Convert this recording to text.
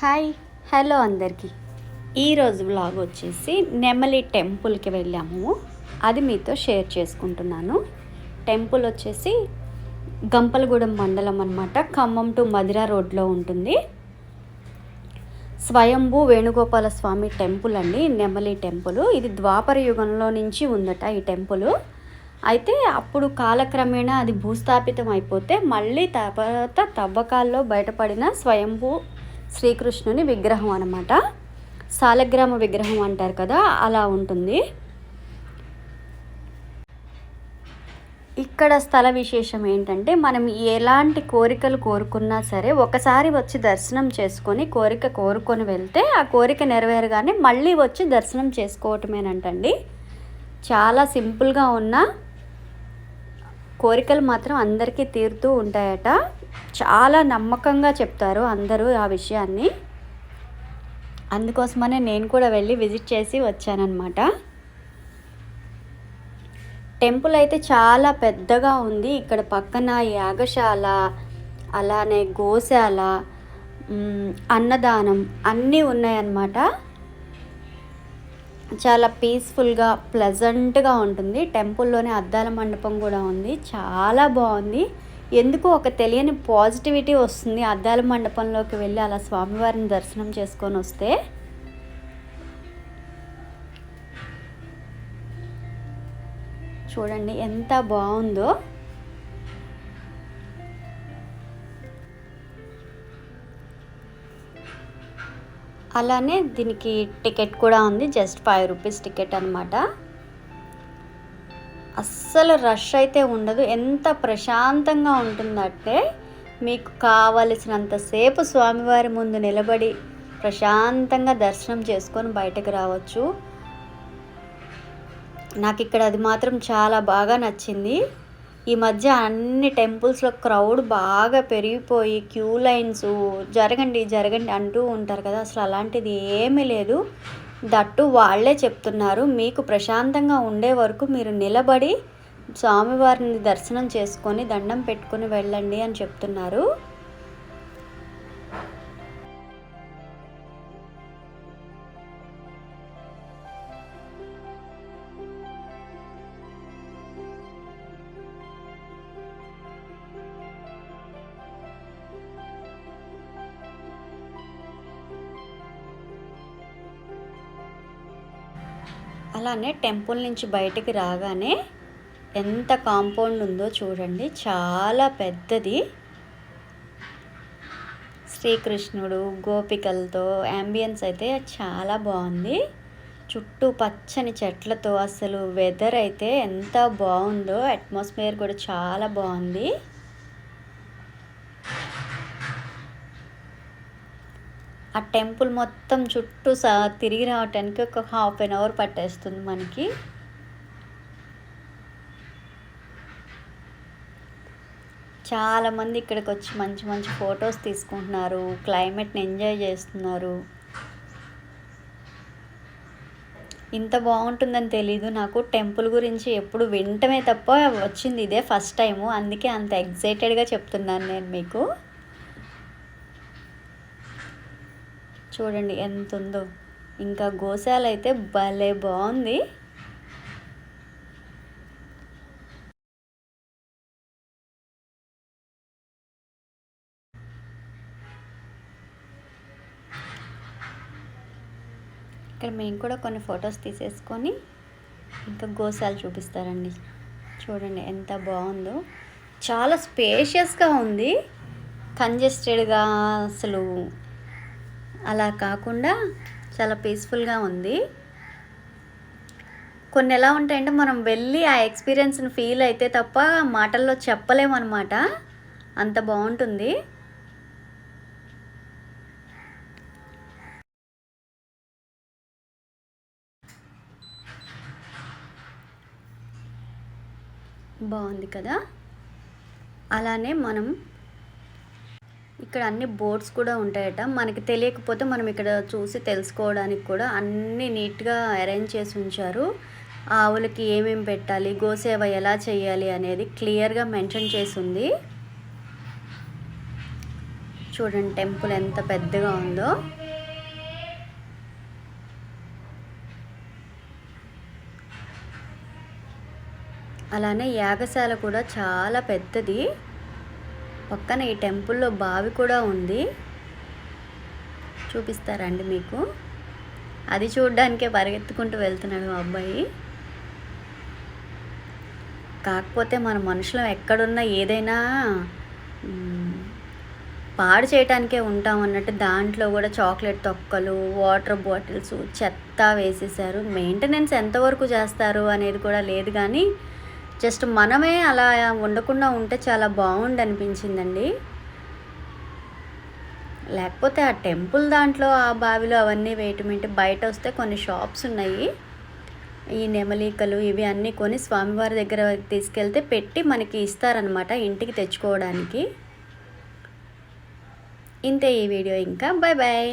Hi. Hello అందరికీ. ఈరోజు vlog వచ్చేసి నెమలి టెంపుల్కి వెళ్ళాము. అది మీతో షేర్ చేసుకుంటున్నాను. టెంపుల్ వచ్చేసి గంపలగూడెం మండలం అనమాట ఖమ్మం టు మధిర రోడ్లో ఉంటుంది. స్వయంభూ వేణుగోపాల స్వామి టెంపుల్ అండి నెమలి టెంపుల్. ఇది ద్వాపర యుగంలో నుంచి ఉందట ఈ టెంపుల్. అయితే అప్పుడు కాలక్రమేణా అది భూస్థాపితం అయిపోతే మళ్ళీ తర్వాత తవ్వకాల్లో బయటపడిన స్వయంభూ శ్రీకృష్ణుని విగ్రహం అనమాట సాలగ్రామ విగ్రహం అంటారు కదా అలా ఉంటుంది. ఇక్కడ స్థల విశేషం ఏంటంటే మనం ఎలాంటి కోరికలు కోరుకున్నా సరే ఒకసారి వచ్చి దర్శనం చేసుకొని కోరిక కోరుకొని వెళ్తే ఆ కోరిక నెరవేరగానే మళ్ళీ వచ్చి దర్శనం చేసుకోవటమేనంటండి. చాలా సింపుల్గా ఉన్న కోరికలు మాత్రం అందరికీ తీరుతూ ఉంటాయట. చాలా నమ్మకంగా చెప్తారు అందరూ ఆ విషయాన్ని. అందుకోసమనే నేను కూడా వెళ్ళి విజిట్ చేసి వచ్చానన్నమాట. టెంపుల్ అయితే చాలా పెద్దగా ఉంది. ఇక్కడ పక్కన యాగశాల అలానే గోశాల అన్నదానం అన్నీ ఉన్నాయన్నమాట. చాలా పీస్ఫుల్గా ప్లెజెంట్గా ఉంటుంది. టెంపుల్లోనే అద్దాల మండపం కూడా ఉంది. చాలా బాగుంది. ఎందుకు ఒక తెలియని పాజిటివిటీ వస్తుంది. అద్దాల మండపంలోకి వెళ్ళి అలా స్వామివారిని దర్శనం చేసుకొని వస్తే చూడండి ఎంత బాగుందో. అలానే దీనికి టికెట్ కూడా ఉంది. జస్ట్ ఫైవ్ రూపీస్ టికెట్ అనమాట అస్సలు రష్ అయితే ఉండదు. ఎంత ప్రశాంతంగా ఉంటుందంటే మీకు కావలసినంతసేపు స్వామివారి ముందు నిలబడి ప్రశాంతంగా దర్శనం చేసుకొని బయటకు రావచ్చు. నాకు ఇక్కడ అది మాత్రం చాలా బాగా నచ్చింది. ఈ మధ్య అన్ని టెంపుల్స్లో క్రౌడ్ బాగా పెరిగిపోయి క్యూ లైన్స్ జరగండి జరగండి అంటూ ఉంటారు కదా. అసలు అలాంటిది ఏమీ లేదు. దట్టు వాళ్ళే చెప్తున్నారు. మీకు ప్రశాంతంగా ఉండే వరకు మీరు నిలబడి స్వామివారిని దర్శనం చేసుకొని దండం పెట్టుకుని వెళ్ళండి అని చెప్తున్నారు. అలానే టెంపుల్ నుంచి బయటకి రాగానే ఎంత కాంపౌండ్ ఉందో చూడండి. చాలా పెద్దది. శ్రీకృష్ణుడు గోపికలతో అంబియన్స్ అయితే చాలా బాగుంది. చుట్టూ పచ్చని చెట్లతో అసలు వెదర్ అయితే ఎంత బాగుందో అట్మాస్ఫియర్ కూడా చాలా బాగుంది. ఆ టెంపుల్ మొత్తం చుట్టూ సా తిరిగి రావటానికి ఒక హాఫ్ అన్ అవర్ పట్టేస్తుంది మనకి. చాలామంది ఇక్కడికి వచ్చి మంచి మంచి ఫొటోస్ తీసుకుంటున్నారు క్లైమేట్ని ఎంజాయ్ చేస్తున్నారు. ఇంత బాగుంటుందని తెలీదు నాకు టెంపుల్ గురించి ఎప్పుడు వినటమే తప్ప వచ్చింది ఇదే ఫస్ట్ టైము అందుకే అంత ఎగ్జైటెడ్గా చెప్తున్నాను నేను మీకు. చూడండి ఎంత ఉందో ఇంకా గోశాల అయితే భలే బాగుంది ఇక్కడ మేము కూడా కొన్ని ఫొటోస్ తీసేసుకొని ఇంకా గోశాల చూపిస్తారండి. చూడండి ఎంత బాగుందో చాలా స్పేషియస్గా ఉంది. కంజెస్టెడ్గా అసలు అలా కాకుండా చాలా పీస్ఫుల్గా ఉంది. కొన్ని ఎలా ఉంటాయంటే మనం వెళ్ళి ఆ ఎక్స్పీరియన్స్ని ఫీల్ అయితే తప్ప మాటల్లో చెప్పలేమన్నమాట. అంత బాగుంటుంది. బాగుంది కదా? అలానే మనం ఇక్కడ అన్ని బోర్డ్స్ కూడా ఉంటాయట. మనకి తెలియకపోతే మనం ఇక్కడ చూసి తెలుసుకోవడానికి కూడా అన్నీ నీట్గా అరేంజ్ చేసి ఉంచారు. ఆవులకి ఏమేమి పెట్టాలి గోసేవ ఎలా చేయాలి అనేది క్లియర్గా మెన్షన్ చేసింది చూడండి టెంపుల్ ఎంత పెద్దగా ఉందో. అలానే యాగశాల కూడా చాలా పెద్దది. పక్కన ఈ టెంపుల్లో బావి కూడా ఉంది. చూపిస్తారండి మీకు. అది చూడడానికే పరిగెత్తుకుంటూ వెళ్తున్నాడు మా అబ్బాయి. కాకపోతే మన మనుషులం ఎక్కడున్నా ఏదైనా పాడు చేయటానికే ఉంటాం అన్నట్టు దాంట్లో కూడా చాక్లెట్ తొక్కలు వాటర్ బాటిల్స్ చెత్త వేసేసారు మెయింటెనెన్స్ ఎంతవరకు చేస్తారు అనేది కూడా లేదు కానీ జస్ట్ మనమే అలా ఉండకుండా ఉంటే చాలా బాగుండి అనిపించిందండి లేకపోతే ఆ టెంపుల్ దాంట్లో ఆ బావిలో అవన్నీ వేయటం ఏంటి? బయట వస్తే కొన్ని షాప్స్ ఉన్నాయి. ఈ నెమలికలు ఇవి అన్నీ కొని స్వామివారి దగ్గర తీసుకెళ్తే పెట్టి మనకి ఇస్తారనమాట ఇంటికి తెచ్చుకోవడానికి. ఇంతే ఈ వీడియో ఇంకా. Bye bye